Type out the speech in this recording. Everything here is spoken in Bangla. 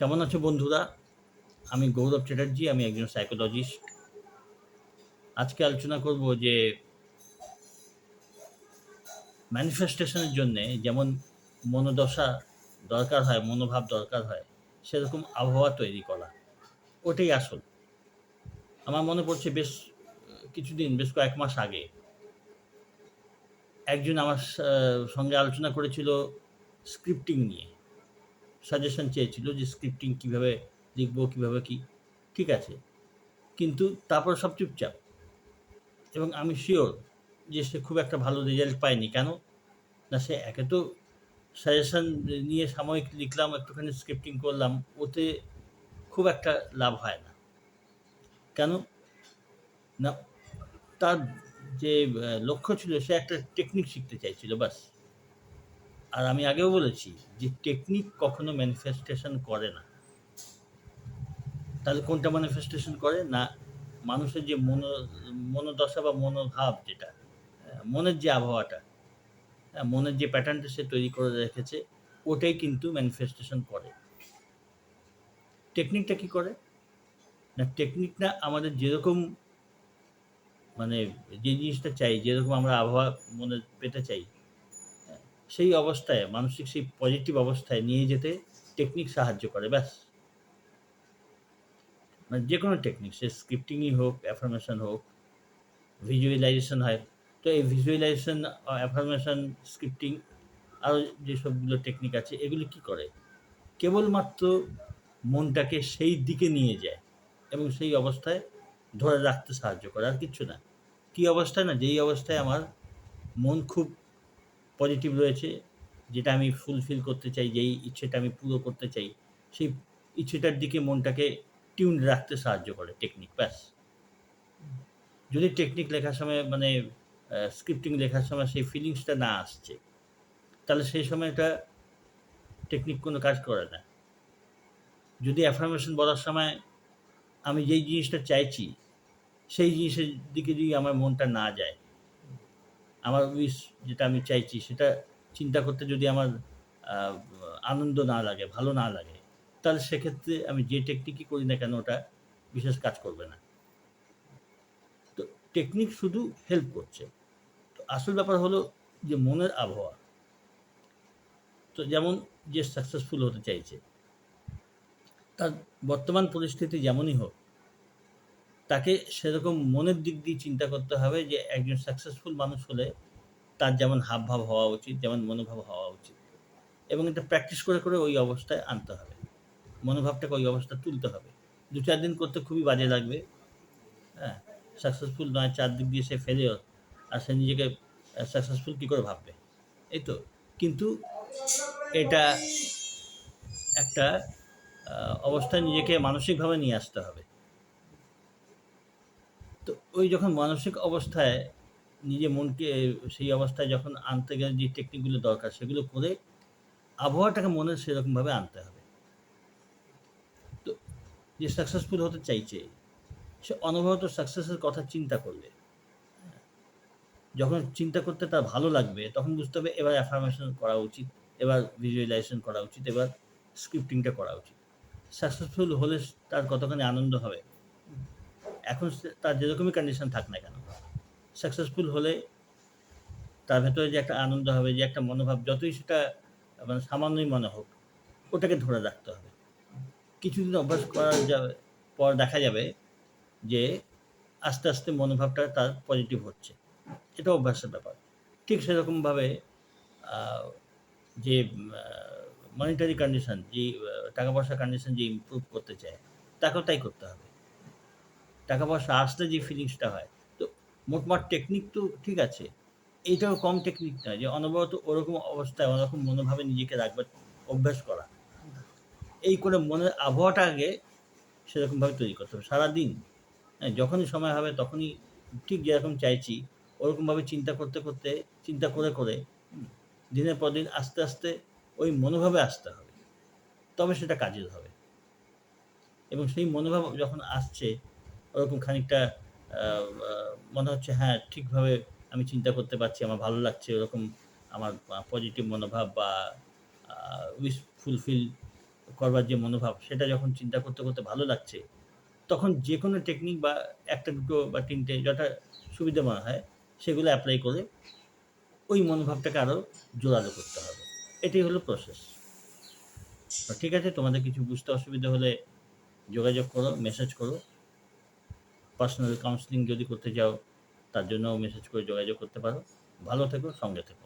কেমন আছো বন্ধুরা? আমি গৌরব চ্যাটার্জি, আমি একজন সাইকোলজিস্ট আজকে আলোচনা করব যে ম্যানিফেস্টেশনের জন্যে যেমন মনোদশা দরকার হয়, মনোভাব দরকার হয়, সেরকম আবহাওয়া তৈরি করা। ওটাই আসল। আমার মনে পড়ছে বেশ কিছুদিন, বেশ কয়েক মাস আগে একজন আমার সঙ্গে আলোচনা করেছিল স্ক্রিপ্টিং নিয়ে। সাজেশন চেয়েছিল যে স্ক্রিপ্টিং কীভাবে লিখব, কীভাবে কি, ঠিক আছে। কিন্তু তারপর সব চুপচাপ। এবং আমি শিওর যে সে খুব একটা ভালো রেজাল্ট পায়নি। কেন? না, সে একে তো সাজেশন নিয়ে সাময়িক লিখলাম, একটুখানি স্ক্রিপ্টিং করলাম, ওতে খুব একটা লাভ হয় না। কেন? না, তার যে লক্ষ্য ছিল, সে একটা টেকনিক শিখতে চাইছিল, বাস। আর আমি আগেও বলেছি যে টেকনিক কখনো ম্যানিফেস্টেশন করে না। তাহলে কোনটা ম্যানিফেস্টেশন করে? না মানুষের যে মনো মনোদশা বা মনোভাব যেটা মনের যে আবহাওয়াটা হ্যাঁ, মনের যে প্যাটার্নটা সে তৈরি করে রেখেছে ওটাই কিন্তু ম্যানিফেস্টেশন করে। টেকনিকটা কি করে? না টেকনিক না আমাদের যেরকম মানে যে জিনিসটা চাই যেরকম আমরা আবহাওয়া মনে পেতে চাই হ্যাঁ, সেই অবস্থায়, মানসিক সেই পজিটিভ অবস্থায় নিয়ে যেতে টেকনিক সাহায্য করে, ব্যাস। মানে যে কোনো টেকনিক সে স্ক্রিপ্টিংই হোক অ্যাফার্মেশন হোক ভিজুয়ালাইজেশন হয়। তো এই ভিজুয়ালাইজেশন অ্যাফার্মেশন স্ক্রিপ্টিং আরও যেসবগুলো টেকনিক আছে, এগুলো কি করে? কেবলমাত্র মনটাকে সেই দিকে নিয়ে যায় এবং সেই অবস্থায় ধরে রাখতে সাহায্য করে, আর কিচ্ছু না। কী অবস্থায় না, যেই অবস্থায় আমার মন খুব পজিটিভ রয়েছে, যেটা আমি ফুলফিল করতে চাই, যেই ইচ্ছেটা আমি পুরো করতে চাই, সেই ইচ্ছেটার দিকে মনটাকে টিউন রাখতে সাহায্য করে টেকনিক ব্যাস। যদি টেকনিক লেখার সময় মানে স্ক্রিপ্টিং লেখার সময় সেই ফিলিংসটা না আসছে, তাহলে সেই সময়টা টেকনিক কোনো কাজ করে না। যদি অ্যাফার্মেশন বলার সময় আমি যেই জিনিসটা চাইছি, সেই জিনিসের দিকে যদি আমার মনটা না যায় আমার উইশ যেটা আমি চাইছি, সেটা চিন্তা করতে যদি আমার আনন্দ না লাগে, ভালো না লাগে, তাহলে সেক্ষেত্রে আমি যে টেকনিকই করি না কেন, ওটা বিশেষ কাজ করবে না। তো টেকনিক শুধু হেল্প করছে। তো আসল ব্যাপার হলো যে মনের আবহাওয়া। তো যেমন যে সাকসেসফুল হতে চাইছে, তার বর্তমান পরিস্থিতি যেমনই হোক তাকে সেরকম মনের দিক দিয়ে চিন্তা করতে হবে যে একজন সাকসেসফুল মানুষ হলে তার যেমন হাবভাব হওয়া উচিত, যেমন মনোভাব হওয়া উচিত এবং এটা প্র্যাকটিস করে করে ওই অবস্থায় আনতে হবে। মনোভাবটাকে ওই অবস্থা তুলতে হবে। দু চার দিন করতে খুবই বাজে লাগবে। হ্যাঁ সাকসেসফুল নয়, চার দিক দিয়ে সে ফেলেও আর সে নিজেকে সাকসেসফুল কী করে ভাববে? এই তো। কিন্তু এটা একটা অবস্থায় নিজেকে মানসিকভাবে নিয়ে আসতে হবে। তো ওই যখন মানসিক অবস্থায় নিজে মনকে সেই অবস্থায় যখন আনতে গেলে যে টেকনিকগুলো দরকার, সেগুলো করে আবহাওয়াটাকে মনে সেরকমভাবে আনতে হবে। তো যে সাকসেসফুল হতে চাইছে, সে অনবরত সাকসেসের কথা চিন্তা করলে যখন চিন্তা করতে তার ভালো লাগবে, তখন বুঝতে হবে এবার অ্যাফার্মেশন করা উচিত, এবার ভিজুয়ালাইজেশন করা উচিত, এবার স্ক্রিপ্টিংটা করা উচিত। সাকসেসফুল হলে তার কতখানি আনন্দ হবে এখন তার যেরকমই কন্ডিশন থাক না কেন সাকসেসফুল হলে তার ভেতরে যে একটা আনন্দ হবে, যে একটা মনোভাব, যতই সেটা মানে সামান্যই মনে হোক, ওটাকে ধরে রাখতে হবে। কিছুদিন অভ্যাস করা যাবে পর দেখা যাবে যে আস্তে আস্তে মনোভাবটা তার পজিটিভ হচ্ছে। এটা অভ্যাসের ব্যাপার। ঠিক সেরকমভাবে যে মনিটারি কন্ডিশন যে টাকা পয়সার কন্ডিশন যে ইমপ্রুভ করতে চায়, তাকেও তাই করতে হবে। টাকা পয়সা আসলে যে ফিলিংসটা হয়। তো মোটমাট টেকনিক তো ঠিক আছে এইটাও কম টেকনিক নয় যে অনবরত ওরকম অবস্থায় ওরকম মনোভাবে নিজেকে রাখবার অভ্যাস করা। এই করে মনের আবহাওয়াটা আগে সেরকমভাবে তৈরি করতে হবে। সারাদিন হ্যাঁ যখনই সময় হবে তখনই ঠিক যেরকম চাইছি, ওরকমভাবে চিন্তা করতে করতে, চিন্তা করে করে দিনের পর দিন আস্তে আস্তে ওই মনোভাবে আসতে হবে। তবে সেটা কাজের হবে এবং সেই মনোভাব যখন আসছে ওরকম খানিকটা মনে হচ্ছে হ্যাঁ ঠিকভাবে আমি চিন্তা করতে পারছি আমার ভালো লাগছে ওরকম আমার পজিটিভ মনোভাব বা উইশ ফুলফিল করবার যে মনোভাব সেটা যখন চিন্তা করতে, করতে ভালো লাগছে, তখন যে কোনো টেকনিক বা একটা দুটো বা তিনটে যটা সুবিধা মনে হয় সেগুলো অ্যাপ্লাই করে ওই মনোভাবটাকে আরও জোরালো করতে হবে। এটাই হলো প্রসেস। ঠিক আছে তোমাদের কিছু বুঝতে অসুবিধা হলে যোগাযোগ করো, মেসেজ করো। পার্সোনাল কাউন্সিলিং যদি করতে চাও তার জন্য মেসেজ করে যোগাযোগ করতে পারো। ভালো থেকো, সঙ্গে থেকো।